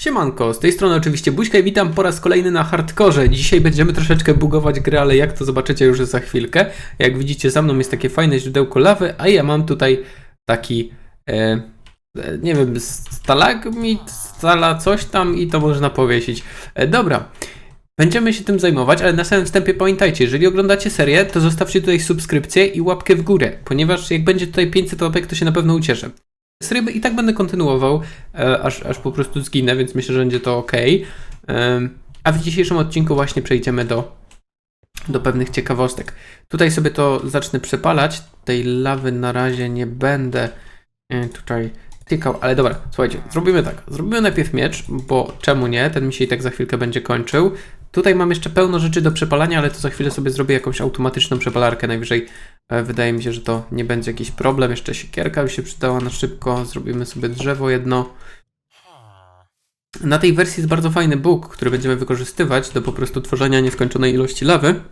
Siemanko, z tej strony oczywiście Buźka i witam po raz kolejny na hardkorze. Dzisiaj będziemy troszeczkę bugować grę, ale jak to zobaczycie już za chwilkę. Jak widzicie za mną jest takie fajne źródełko lawy, a ja mam tutaj taki, e, e, nie wiem, stalagmit, stala coś tam i to można powiesić. E, dobra, będziemy się tym zajmować, ale na samym wstępie pamiętajcie, jeżeli oglądacie serię, to zostawcie tutaj subskrypcję i łapkę w górę, ponieważ jak będzie tutaj 500 łapek, to się na pewno ucieszę. Serię i tak będę kontynuował, e, aż, aż po prostu zginę, więc myślę, że będzie to ok. A w dzisiejszym odcinku właśnie przejdziemy do, do pewnych ciekawostek. Tutaj sobie to zacznę przepalać. Tej lawy na razie nie będę e, tutaj tykał, ale dobra, słuchajcie, zrobimy tak. Zrobimy najpierw miecz, bo czemu nie? Ten mi się i tak za chwilkę będzie kończył. Tutaj mam jeszcze pełno rzeczy do przepalania, ale to za chwilę sobie zrobię jakąś automatyczną przepalarkę. Najwyżej e, wydaje mi się, że to nie będzie jakiś problem. Jeszcze siekierka by się przydała na szybko. Zrobimy sobie drzewo jedno. Na tej wersji jest bardzo fajny bóg, który będziemy wykorzystywać do po prostu tworzenia nieskończonej ilości lawy.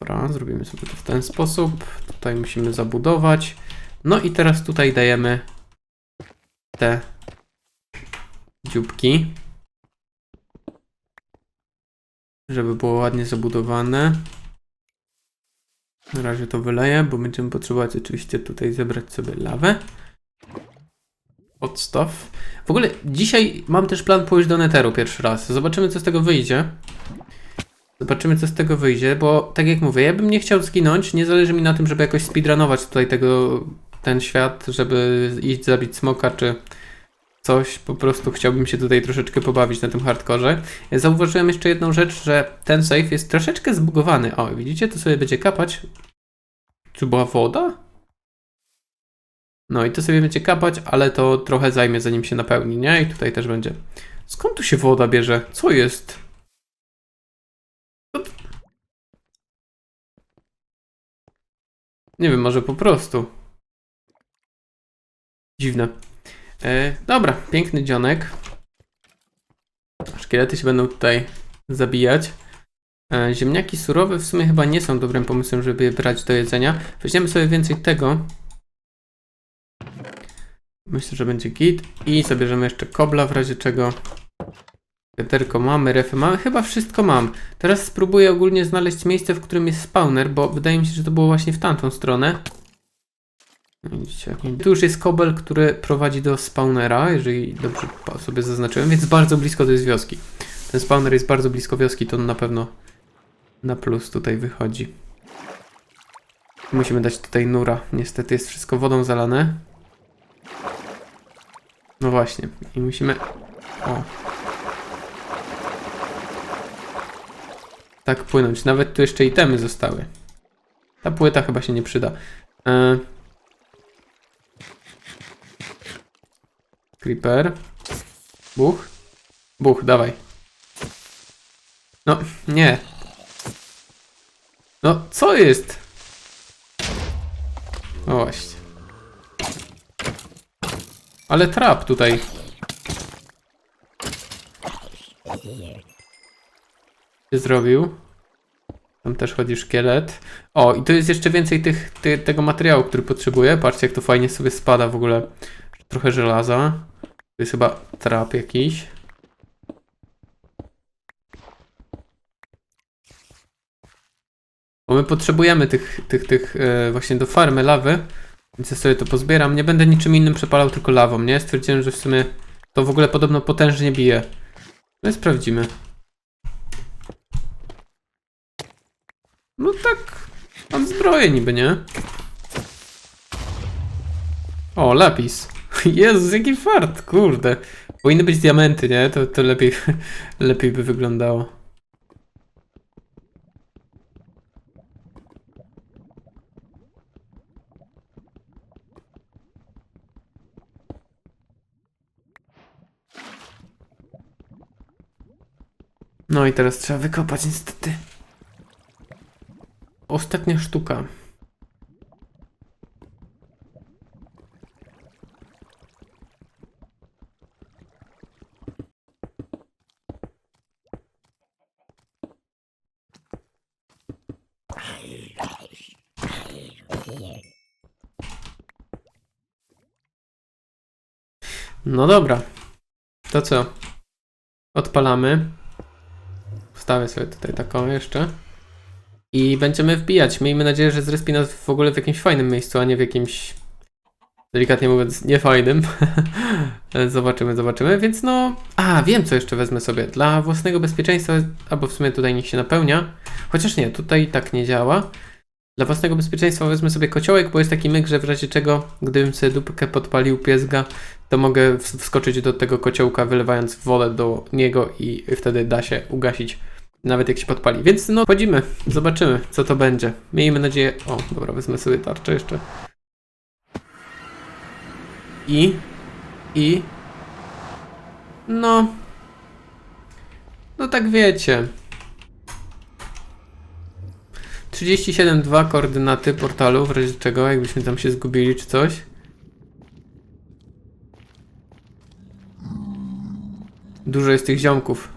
Dobra, zrobimy sobie to w ten sposób. Tutaj musimy zabudować. No i teraz tutaj dajemy te dzióbki. Żeby było ładnie zabudowane. Na razie to wyleję, bo będziemy potrzebować oczywiście tutaj zebrać sobie lawę. Podstaw. W ogóle dzisiaj mam też plan pójść do Netheru pierwszy raz. Zobaczymy co z tego wyjdzie. Zobaczymy co z tego wyjdzie, bo tak jak mówię, ja bym nie chciał zginąć, nie zależy mi na tym, żeby jakoś speedrunować tutaj tego, ten świat, żeby iść zabić smoka czy coś, po prostu chciałbym się tutaj troszeczkę pobawić na tym hardkorze. Zauważyłem jeszcze jedną rzecz, że ten save jest troszeczkę zbugowany. O, widzicie, to sobie będzie kapać. Czy była woda? No i to sobie będzie kapać, ale to trochę zajmie zanim się napełni, nie? I tutaj też będzie. Skąd tu się woda bierze? Co jest? Nie wiem, może po prostu. Dziwne. E, dobra, piękny dzionek. Szkielety się będą tutaj zabijać. E, ziemniaki surowe w sumie chyba nie są dobrym pomysłem, żeby je brać do jedzenia. Weźmiemy sobie więcej tego. Myślę, że będzie git. I zabierzemy jeszcze kobla w razie czego. Wiaderko mamy, refy mamy, chyba wszystko mam. Teraz spróbuję ogólnie znaleźć miejsce, w którym jest spawner, bo wydaje mi się, że to było właśnie w tamtą stronę. Widzicie, tu już jest kobel, który prowadzi do spawnera, jeżeli dobrze sobie zaznaczyłem, więc bardzo blisko to jest wioski. Ten spawner jest bardzo blisko wioski, to na pewno na plus tutaj wychodzi. Musimy dać tutaj nura. Niestety jest wszystko wodą zalane. No właśnie. I musimy... O. Tak płynąć. Nawet tu jeszcze itemy zostały. Ta płyta chyba się nie przyda. E... Creeper. Buch. Buch, dawaj. No, nie. No, co jest? No właśnie. Ale trap tutaj. Się zrobił. Tam też chodzi szkielet. O, i tu jest jeszcze więcej tych, ty, tego materiału, który potrzebuję. Patrzcie, jak to fajnie sobie spada w ogóle. Trochę żelaza. To jest chyba trap jakiś. Bo my potrzebujemy tych, tych, tych e, właśnie do farmy lawy. Więc ja sobie to pozbieram. Nie będę niczym innym przepalał, tylko lawą, nie? Stwierdziłem, że w sumie to w ogóle podobno potężnie bije. No i sprawdzimy. No tak. Mam zbroję niby, nie? O, lapis. Jezus, jaki fart, kurde. Powinny być diamenty, nie? To, to lepiej, lepiej by wyglądało. No i teraz trzeba wykopać niestety. Ostatnia sztuka. No dobra. To co? Odpalamy. Wstawię sobie tutaj taką jeszcze. I będziemy wbijać. Miejmy nadzieję, że zrespi nas w ogóle w jakimś fajnym miejscu, a nie w jakimś delikatnie mówiąc niefajnym. zobaczymy, zobaczymy. Więc no... A, wiem co jeszcze wezmę sobie. Dla własnego bezpieczeństwa, albo w sumie tutaj niech się napełnia. Chociaż nie, tutaj tak nie działa. Dla własnego bezpieczeństwa wezmę sobie kociołek, bo jest taki myk, że w razie czego, gdybym sobie dupkę podpalił piesga, to mogę ws- wskoczyć do tego kociołka, wylewając wodę do niego i wtedy da się ugasić, nawet jak się podpali. Więc no, chodzimy, zobaczymy, co to będzie. Miejmy nadzieję... O, dobra, wezmę sobie tarczę jeszcze. I... I... No... No tak wiecie... 37.2 koordynaty portalu, w razie czego, jakbyśmy tam się zgubili czy coś. Dużo jest tych ziomków.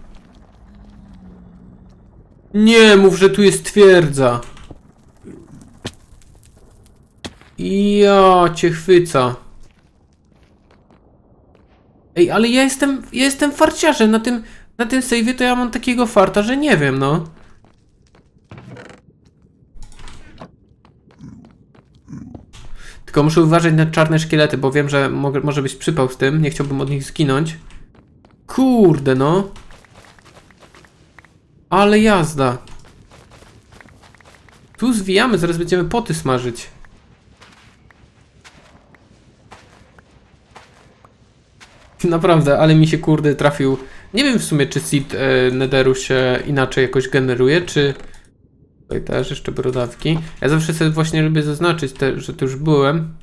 Nie, mów, że tu jest twierdza. Ja cię chwyca. Ej, ale ja jestem, ja jestem farciarzem. Na tym, na tym save'ie to ja mam takiego farta, że nie wiem, no. Tylko muszę uważać na czarne szkielety, bo wiem, że może być przypał z tym. Nie chciałbym od nich zginąć. Kurde, no. Ale jazda. Tu zwijamy, zaraz będziemy poty smażyć. Naprawdę, ale mi się kurde trafił. Nie wiem w sumie, czy seed e, Netheru się inaczej jakoś generuje, czy. Tutaj też jeszcze brodawki. Ja zawsze sobie właśnie lubię zaznaczyć, te, że tu już byłem.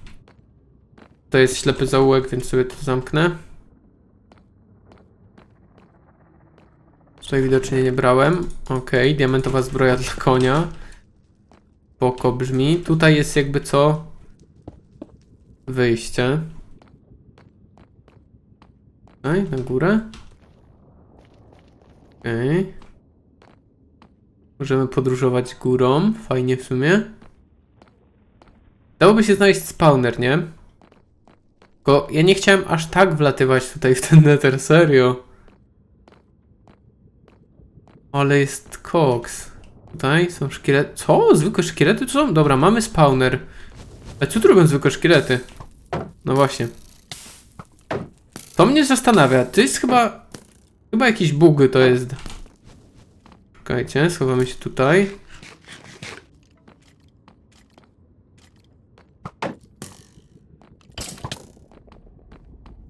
To jest ślepy zaułek, więc sobie to zamknę. Tutaj widocznie nie brałem. Okej, diamentowa zbroja dla konia. Poko brzmi. Tutaj jest jakby co? Wyjście. Tutaj, na górę. Okej. Możemy podróżować górą. Fajnie w sumie. Dałoby się znaleźć spawner, nie? Tylko ja nie chciałem aż tak wlatywać tutaj w ten nether, serio. Ale jest koks. Tutaj są szkielety. Co? Zwykłe szkielety? Co są? Dobra, mamy spawner. A co tu robią zwykłe szkielety? No właśnie. To mnie zastanawia. To jest chyba... Chyba jakiś bug to jest. Czekajcie, schowamy się tutaj.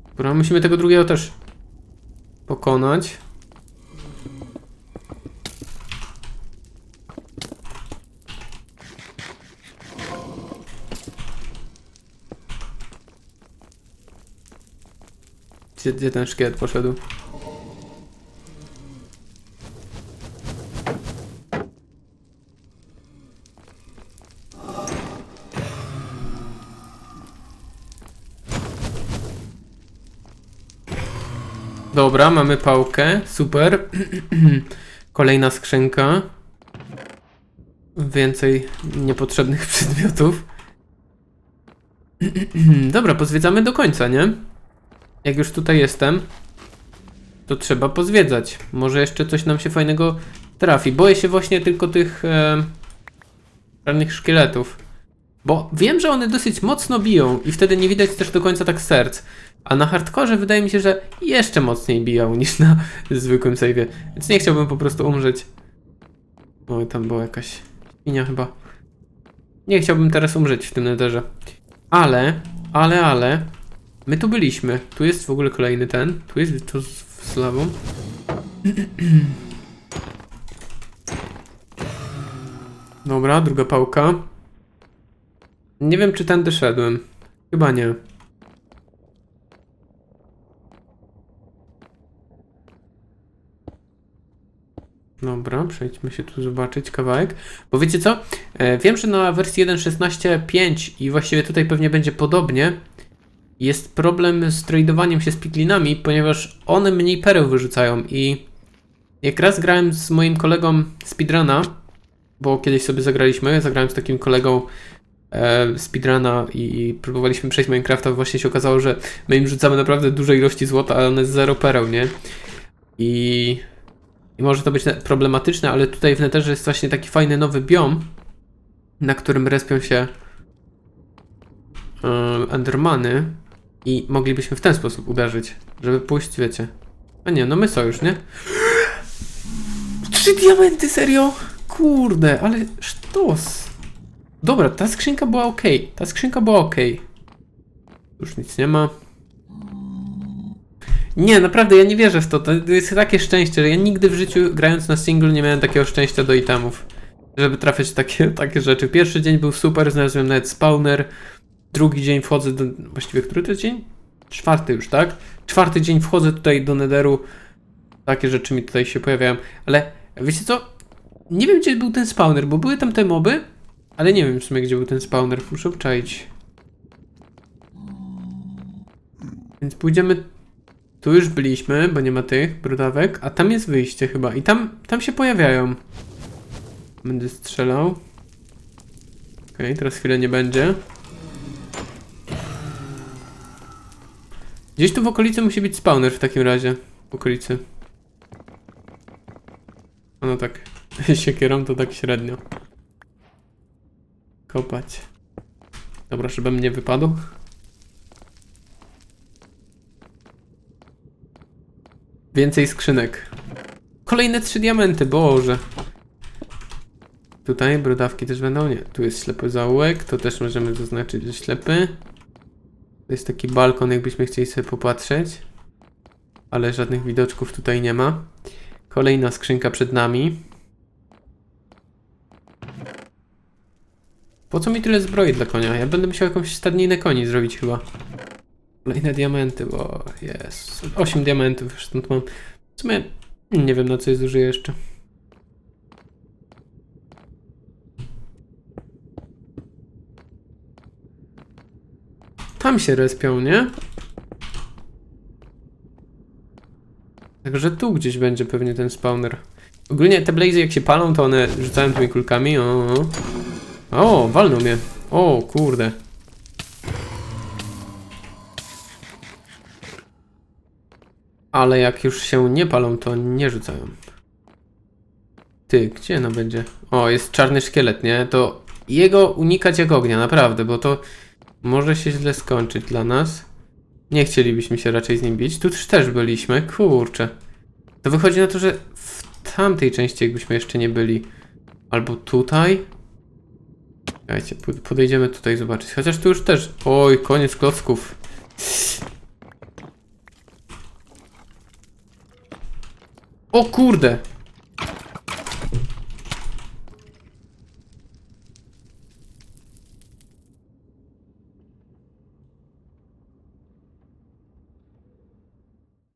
Dobra, musimy tego drugiego też pokonać. Gdzie, gdzie ten szkielet poszedł? Dobra, mamy pałkę, super. Kolejna skrzynka. Więcej niepotrzebnych przedmiotów. Dobra, pozwiedzamy do końca, nie? Jak już tutaj jestem, to trzeba pozwiedzać. Może jeszcze coś nam się fajnego trafi. Boję się właśnie tylko tych e, szkieletów. Bo wiem, że one dosyć mocno biją i wtedy nie widać też do końca tak serc. A na hardkorze wydaje mi się, że jeszcze mocniej biją niż na zwykłym save'ie. Więc nie chciałbym po prostu umrzeć. Oj, tam była jakaś świnia chyba. Nie chciałbym teraz umrzeć w tym netherze. Ale, ale, ale... My tu byliśmy. Tu jest w ogóle kolejny ten. Tu jest to z, z lawą. Dobra, druga pałka. Nie wiem, czy tędy szedłem. Chyba nie. Dobra, przejdźmy się tu zobaczyć kawałek. Bo wiecie co? E, wiem, że na wersji 1.16.5 i właściwie tutaj pewnie będzie podobnie. Jest problem z tradowaniem się z piklinami, ponieważ one mniej pereł wyrzucają i jak raz grałem z moim kolegą speedruna, bo kiedyś sobie zagraliśmy, zagrałem z takim kolegą e, speedruna i, próbowaliśmy przejść Minecrafta, właśnie się okazało, że my im rzucamy naprawdę duże ilości złota, ale one jest zero pereł, nie? I, I może to być ne- problematyczne, ale tutaj w Netherze jest właśnie taki fajny nowy biom, na którym respią się e, Endermany i moglibyśmy w ten sposób uderzyć, żeby pójść, wiecie. A nie, no my sojusz, nie? Trzy diamenty, serio? Kurde, ale sztos. Dobra, ta skrzynka była ok. Ta skrzynka była ok. Już nic nie ma. Nie, naprawdę, ja nie wierzę w to. To jest takie szczęście, że ja nigdy w życiu grając na single nie miałem takiego szczęścia do itemów. Żeby trafiać takie, takie rzeczy. Pierwszy dzień był super, znalazłem nawet spawner. Drugi dzień wchodzę do... Właściwie który to jest dzień? Czwarty już, tak? Czwarty dzień wchodzę tutaj do Netheru. Takie rzeczy mi tutaj się pojawiają. Ale wiecie co? Nie wiem, gdzie był ten spawner, bo były tam te moby, ale nie wiem w sumie, gdzie był ten spawner. Muszę obczaić. Więc pójdziemy... Tu już byliśmy, bo nie ma tych brudawek, a tam jest wyjście chyba. I tam, tam się pojawiają. Będę strzelał. Okej, teraz chwilę nie będzie. Gdzieś tu w okolicy musi być spawner w takim razie. W okolicy. A no tak. Siekierą to tak średnio. Kopać. Dobra, żeby mnie wypadł. Więcej skrzynek. Kolejne trzy diamenty, boże. Tutaj brodawki też będą? Nie. Tu jest ślepy zaułek, to też możemy zaznaczyć, że ślepy. To jest taki balkon, jakbyśmy chcieli sobie popatrzeć. Ale żadnych widoczków tutaj nie ma. Kolejna skrzynka przed nami. Po co mi tyle zbroi dla konia? Ja będę musiał jakąś stadninę koni zrobić chyba. Kolejne diamenty, bo jest. 8 diamentów już stąd mam. W sumie nie wiem na co je zużyję jeszcze. Tam się respią, nie? Także tu gdzieś będzie pewnie ten spawner. Ogólnie te blazy jak się palą, to one rzucają tymi kulkami. O, o. o walną mnie. O, kurde. Ale jak już się nie palą, to nie rzucają. Ty, gdzie no będzie? O, jest czarny szkielet, nie? To jego unikać jak ognia, naprawdę, bo to może się źle skończyć dla nas. Nie chcielibyśmy się raczej z nim bić. Tu też- byliśmy, kurczę. To wychodzi na to, że w tamtej części jakbyśmy jeszcze nie byli. Albo tutaj. Po- podejdziemy tutaj zobaczyć. Chociaż tu już też... Oj, koniec klocków. O kurde!